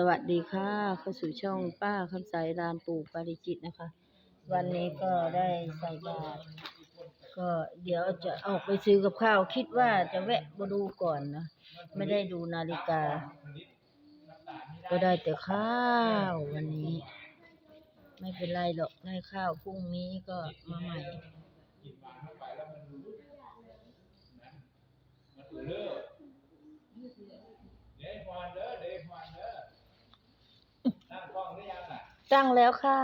สวัสดีค่ะเข้าสู่ช่องป้าคำใสลานปู่ปาริจิตนะคะ วันนี้ก็ได้ใส่บาตรก็เดี๋ยวจะออกไปซื้อกับข้าวคิดว่าจะแวะมาดูก่อนนะ ไม่ได้ดูนาฬิกา ก็ได้แต่ข้าววันนี้ ไม่เป็นไรหรอกได้ข้าวพรุ่งนี้ก็มาใหม่ เดฟอนเด้อเดฟอนเด้อตั้งกล้องหรือยังล่ะ ตั้งแล้วค่ะ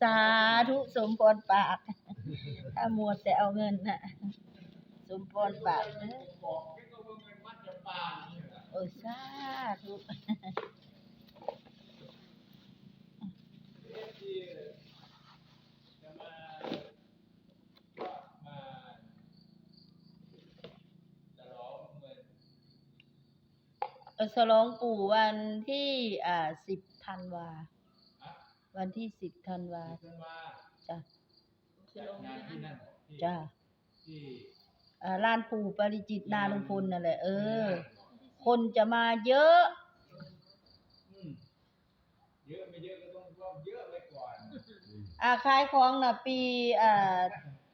สาธุสมพรปาก ถ้ามัวแต่เอาเงินน่ะ สมพรปากเด้อบอกแค่ก็ว่าเงินมัดจะปานนี่ล่ะโอ้สาธุ เอฟซีจะมาก็มาจะร้องเงิน เออ ฉลองปู่วันที่อ่าสิบธันวาฮะวันที่สิบธันวาเพิ่นว่าจ้ะจัดงานที่นั่นที่จ้ะที่อ่าลานปู่ปาริจิตนาลุงพลนั่นแหละ เออ คนจะมาเยอะ อืมเยอะไม่เยอะก็ต้องรอบเยอะไว้ก่อนอ่าขายของน่ะ ปีอ่า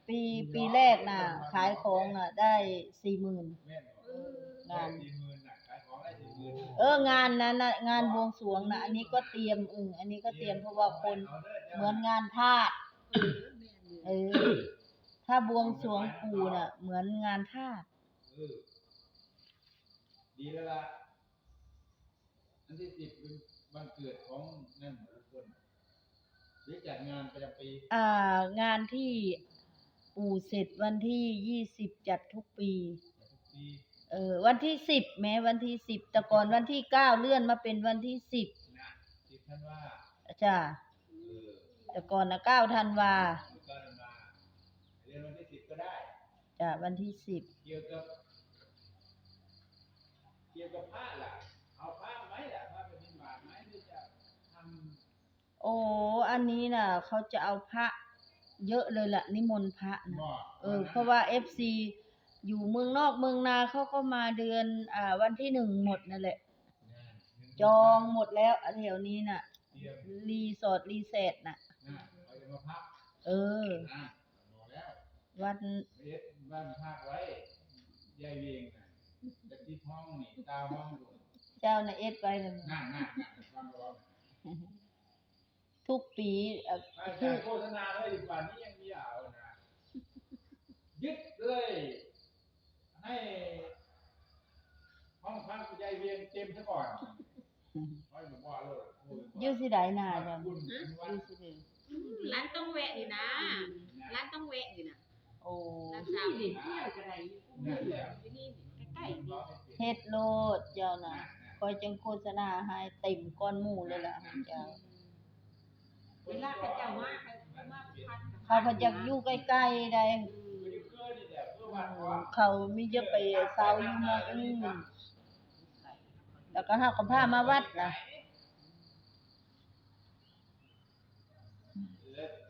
ปีปีแรกน่ะ ขายของน่ะ ได้สี่หมื่นแม่นบ่งานสี่หมื่นน่ะขายของได้สี่หมื่น เอองานนั้นน่ะงานบวงสรวงน่ะอันนี้ก็เตรียมอืออันนี้ก็เตรียมเพราะว่าคนเหมือนงานทาสเออ ถ้าบวงสรวงปู่น่ะ เหมือนงานทาสเออดีแล้วล่ะอันที่สิบเป็นวันเกิดของนั่นหมดทุกคนหรือจัดงานประจำปีอ่างานที่ปู่เสร็จวันที่ยี่สิบจัดทุกปีจัดทุกปี เออวันที่สิบแม้วันที่สิบแต่ก่อนวันที่เก้าเลื่อนมาเป็นวันที่สิบนะสิบท่านว่าจ้ะเออแต่ก่อนนะเก้าธันวาแล้วก็มาเรียนวันที่สิบก็ได้ จ้ะวันที่สิบเกี่ยวกับ เกี่ยวกับผ้าล่ะ เอาผ้าไหมล่ะผ้าเป็นบาทไหมหรือจะทำโอ้อันนี้น่ะเขาจะเอาพระ เยอะเลยล่ะนิมนต์พระนะบ่เออเพราะว่าเอฟซี อยู่เมืองนอกเมืองนาเขาก็มาเดือนอ่าวันที่หนึ่งหมดนั่นแหละนั่นจองหมดแล้วแถวนี้น่ะเตรียมรีสอร์ทรีเซตน่ะนะเราจะมาพักเออนะบอกแล้ววันเอ็ดบ้านพักไว้ยายเวียงน่ะจะติดห้องนี่ตาห้องดูเจ้าน่ะเอสไปนั่นนั่นนั่นนั่นฟังเราทุกปีเอ่ออาคืจาอรย์โฆษณาเลยดีกว่านี้ยังมีเอานะยึดเลย ให้ห้องพักยายเวียงเต็มซะก่อนไม่บอกว่าเลยโอ้อยู่สิไดนาจ้ะคุณอยู่สิเดร้านต้องแวะอยู่นะ ร้านต้องแวะอยู่นะโอ้ร้านสาวนี่เที่ยวอะไรอยู่นั่นแหละที่นี่ใกล้ๆนี่เฮ็ดโลดเจ้าน่ะคอยจังโฆษณาให้เต็มก้อนหมู่เลยล่ะเจ้าเวลาเขาเจ้ามาเขามาพัดเขาพยักอยู่ใกล้ๆได้ไม่ได้เกิ เพื่อวันว่าเขามีจะไปเซาอยู่มองอื่นแล้วก็เฮาก็พามาวัดน่ะ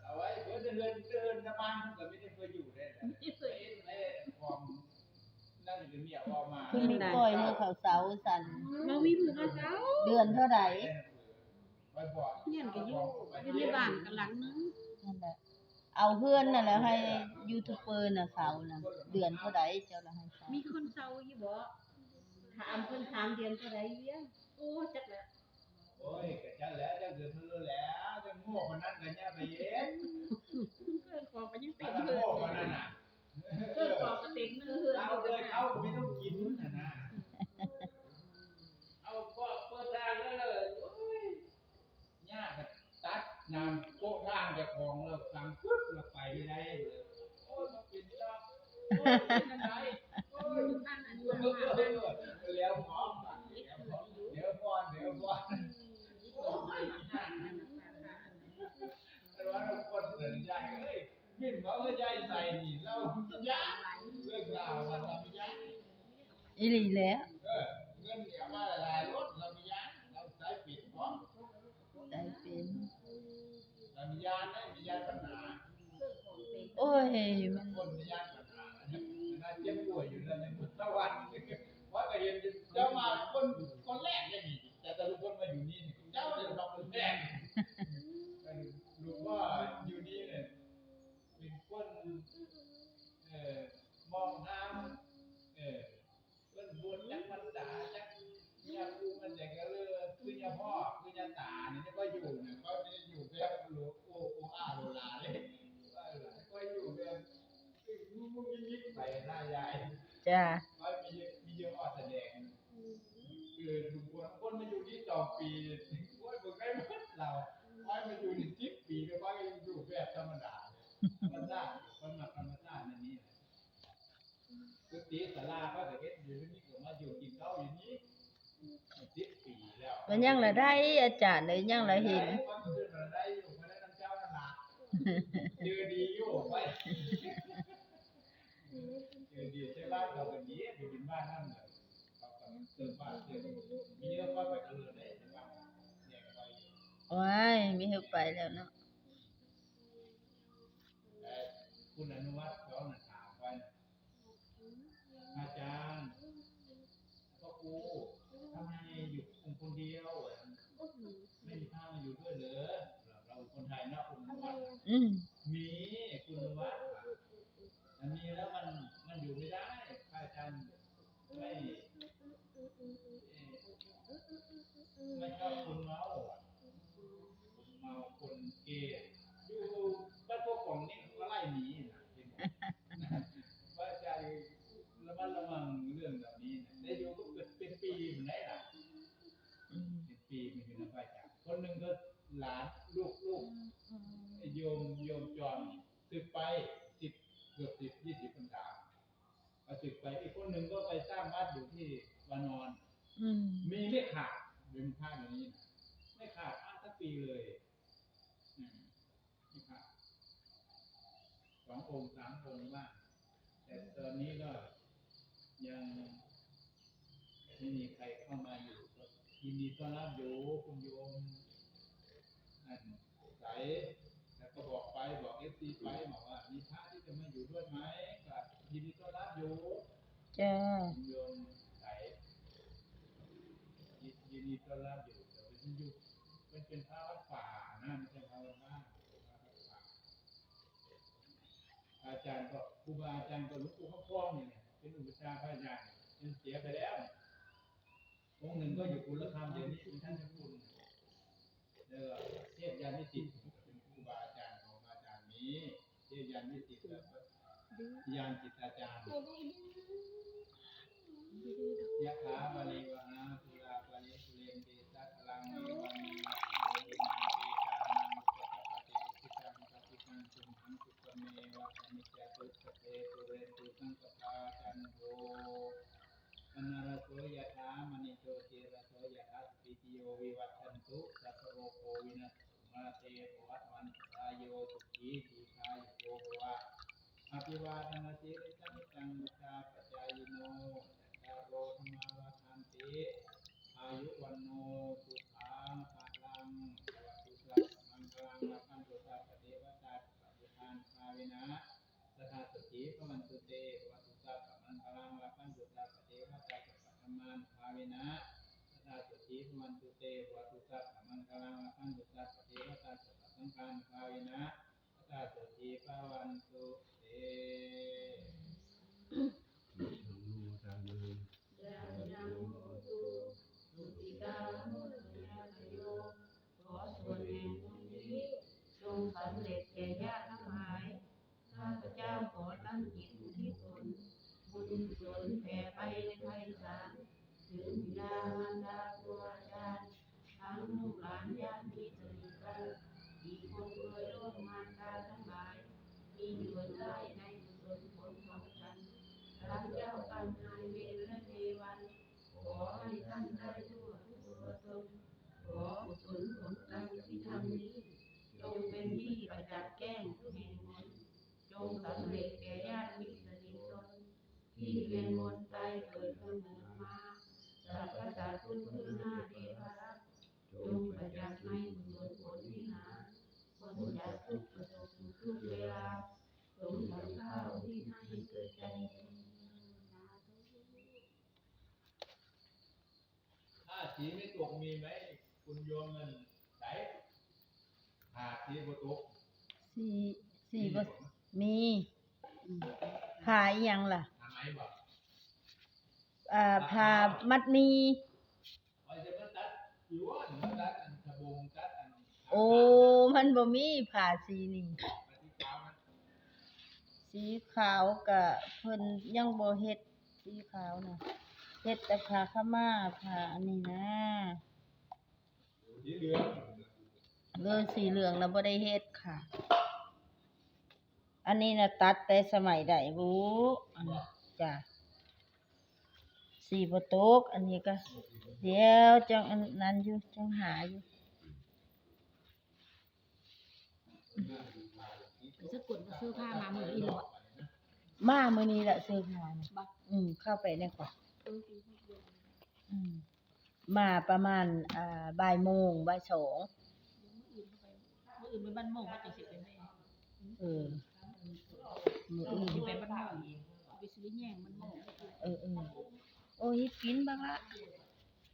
เอาไว้เพื่อเดินเดินสะพานก็ไม่ได้เคยอยู่ได้แหละไอ้ความนั่นคือเมียออกมาคือมีก้อยมือเขาเสาสันมาวิมือเขาเจ้าเดือนเท่าไปบอกเงี้ยก็อยู่อยู่ในบ้านกันหลังนึงนั่นแหละ เอาเพื่อนนั่นแหละให้ยูทูบเบอร์น่ะเสาน่ะเดือนเท่าใดเจ้าละให้เสามีคนเซาอยู่บ่ถามเพิ่นถามเดือนเท่าใดเวียงโอ้จักแล้วโอ้ยก็จะแล้วจะเกิดมันแล้วจะโง่คนนั้นกันเนี่ยไปเย็นเพิ่นขอไปยังเต็ถ้ามเพิ่นโง่คนนั้นน่ะเพิ่นขอก็เต็มเพิ่นเอาเลยเขาไม่ต้องกินน่ะนะเอาก็เปิดทางแล้วเลยโอ้ยยากตัดน้ำโป๊ะทางจะข องเราสั่งปุ๊บเราไปไม่ได้เลยโอ้ยมันเป็นจ้าโอ้ยเป็นยังไงโอ้ยนั่นอันเนี้มาดี๋ยวหมอเดี๋ยวก่อนเดี๋ยวก่อนแต่ว่าเราคนเดินใหญ่เอ้ยยิ่งเขาก็ใหญ่ใส่นี่เรายาเรื่องราวมันเราไม่ยากอีหลีแล้ว เออเงินเดี๋ยวมาหลายรถเราไม่ยากเราใช้ปิดพร้อม ได้เป็น เรามียานได้มียานปัญหา โอ้ยมัน คนมียานปัญหาอันนั้นเจ็บป่วยอยู่แล้วในมุตะวัน จ้าร้อยปีมีเยอะออดแสดงคือลุงพลคนมาอยู่ที่สองปีโอ้ยบอกได้หมดเราร้มาอยู่นี่สิบปีก็ว่ายังอยู่แบบธรรมดาธรรมดาคนมาธรรมชาตินั่นนี่คือตีสลาก็จะเฮ็ดอยู่ที่นี่ก็มาอยู่กินข้าวอยู่นี่สิบปีแล้วมันยังละได้อาจารย์เลยยังละเห็นวันคืนละได้อยู่มาได้น้ำเจ้านั่นล่ะเจอดีอยู่ไป เจอดีใช่บ้านเราเป็นนี้อยู่เป็นบ้านนั่นเลยเขากำลังเติมบ้านเติมมีเยอะก็ไปเออได้ใช่บ้านเนี่ยไปว้ายมีให้ไปแล้วเนาะแต่คุณอนุวัฒน์เขาหนักถามไปอาจารย์พ่อครูทำไมอยู่คนคนเดียวอะไม่มีข้าวมาอยู่ด้วยเหรอเราคนไทยเนาะคุณอนุวัฒน์อืมมีคุณวัดอันนี้แล้วมันมัน อยู่ไม่ได้พระอาจารย์ไม่ไม่ชอบคนเมาคนเมาคนเกย์อยู่บ้านพวกของนี่ก็ไล่หนีนะพระอาจารย์ระมัดระวังเรื่องแบบนี้นะได้อยู่ก็เกิดเป็นปีเหมือนไงล่ะเป็นปีมันอยู่นะพระอาจารย์คนหนึ่งก็หลานลูกลูกโยมโยมจอนสึกไปสิบเกือบสิบ ก็สึกไปอีกคนหนึ่งก็ไปสร้างบ้านอยู่ที่วานอนอืมมีไม่ขาดเป็นผ้าอย่างนี้นะไม่ขาดอ้าสักปีเลยอืมไม่ขาดสององค์สามองค์บ้างแต่ตอนนี้ก็ยังไม่มีใครเข้ามาอยู่ก็ยินดีต้อนรับอยู่คุณโยมอันใสแล้วก็บอกไปบอกเอฟซีไปบอกว่ามีพระที่จะมาอยู่ด้วยไหมก็ ยินดีต้อนรับอยู่จ้าโยมใสยินยินดีต้อนรับอยู่แต่ว่ามันอยู่มันเป็นพระวัดป่านะไม่ใช่พระวัดบ้านพระวัดป่าอาจารย์ก็ครูบาอาจารย์ก็หลุกปู่ข้าพ้องนี่เนี่ยเป็นอุปชาพระอาจารย์ยังเสียไปแล้วองค์หนึ่งก็อยู่กุลธรรมเดี๋ยวนี้เป็นท่านเจ้าคุณแล้วก็เทพยานิสิตเป็นครูบาอาจารย์ของอาจารย์นี้เทพยานิสิตแล้วก็ยานจิตอาจารย์ยะถาบาลีวะนาสุระ อิโตทินังเปตานังอุป วาทนาสิริสันจังมุชาปัจจายโนจตาโอธรรมาวาทันติอายุวันโนสุขังภะลังสวัสดิสัพมังคลังลัพันตุสัพพะเทวตาปฏิทานภาวินะสทาสติพมันตุเตวัตุสัพมังคลังลัพันตุสัพพะเทวตาปฏิธรรมันภาวินะสทาสติพมันตุเตวัตุสัพมังคลังลัพันตุสัพพะเทวตาปฏิสังฆานภาวินะตาสติภาวันตุเต ขอส่วนแห่งบุญนี้จงสำเร็จแก่ญาติทั้งหลาย ข้าพเจ้าขอตั้งจิตอุทิศผลบุญกุศลแผ่ไปในไพศาลถึงบิดามารดาครูอาจารย์ทั้ง ลูกหลานญาติมิตรสนิทกันอีกคนเคยร่วมงานดาทั้งหลาย มีส่วนได้ในกุศลผลของฉันทั้งเจ้ากรรมนายเวรและเทวัน ขอให้ท่านได้ทั่วทุกประสงค์ขอกุศลผลกรรมที่ทำนี้จงเป็นที่ประจักษ์แจ้งทุกแห่งหนจงสำเร็จแก่ญาติมิตรสนิทชนที่เวียนวนตายเกิดกำเนิดมาสัพพะสัตว์คุณคือหน้าเทวรัตน์ จงประจักษ์ในกุศลผลที่หาคนจากทุกข์ประสบสุขทุกเวลาสมดังข้าวที่ให้เกิดใจถ้าสีไม่ตกมีไหมคุณโยมเงินไหนหาสีบ่ตกสีสี่บ่มีผ่าอีหยังล่ะหาไหมบ่อ่าผ่ามัดมี โอ้มันบ่มีผาสีนี่ สีขาวกะเพิ่นยังบ่เฮ็ดสีขาวน่ะเฮ็ดแต่ผ้าขม่าผ้าอันนี้นะเลือสีเหลืองแล้วบ่ได้เฮ็ดค่ะ อันนี้น่ะตัดแต่สมัยใดบูอันนี้จ้ะ สีบ่ตกอันนี้ก็ เดี๋ยวจังอันนั้นอยู่จังหาอยู่ไปสะกดมาซื้อผ้ามามืออีหลอดมามื้อนี้แหละซื้อผ้าน่ะบ่อืม เข้าไปในก่อนอืมมาประมาณอ่าบ่ายโมงบ่ายสองมืออื่นไปบ้านโมงว่าจะสิเป็นได้เออมื้ออื่นสิไปบ้านโมงไปซื้อแย่งมันโมงเออเออ โอ้ยกินบ้างละ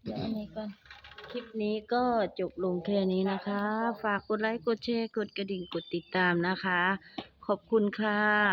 เดี๋ยวอันนี้ก่อน คลิปนี้ก็จบลงแค่นี้นะคะ ฝากกดไลค์ กดแชร์ กดกระดิ่ง กดติดตามนะคะ ขอบคุณค่ะ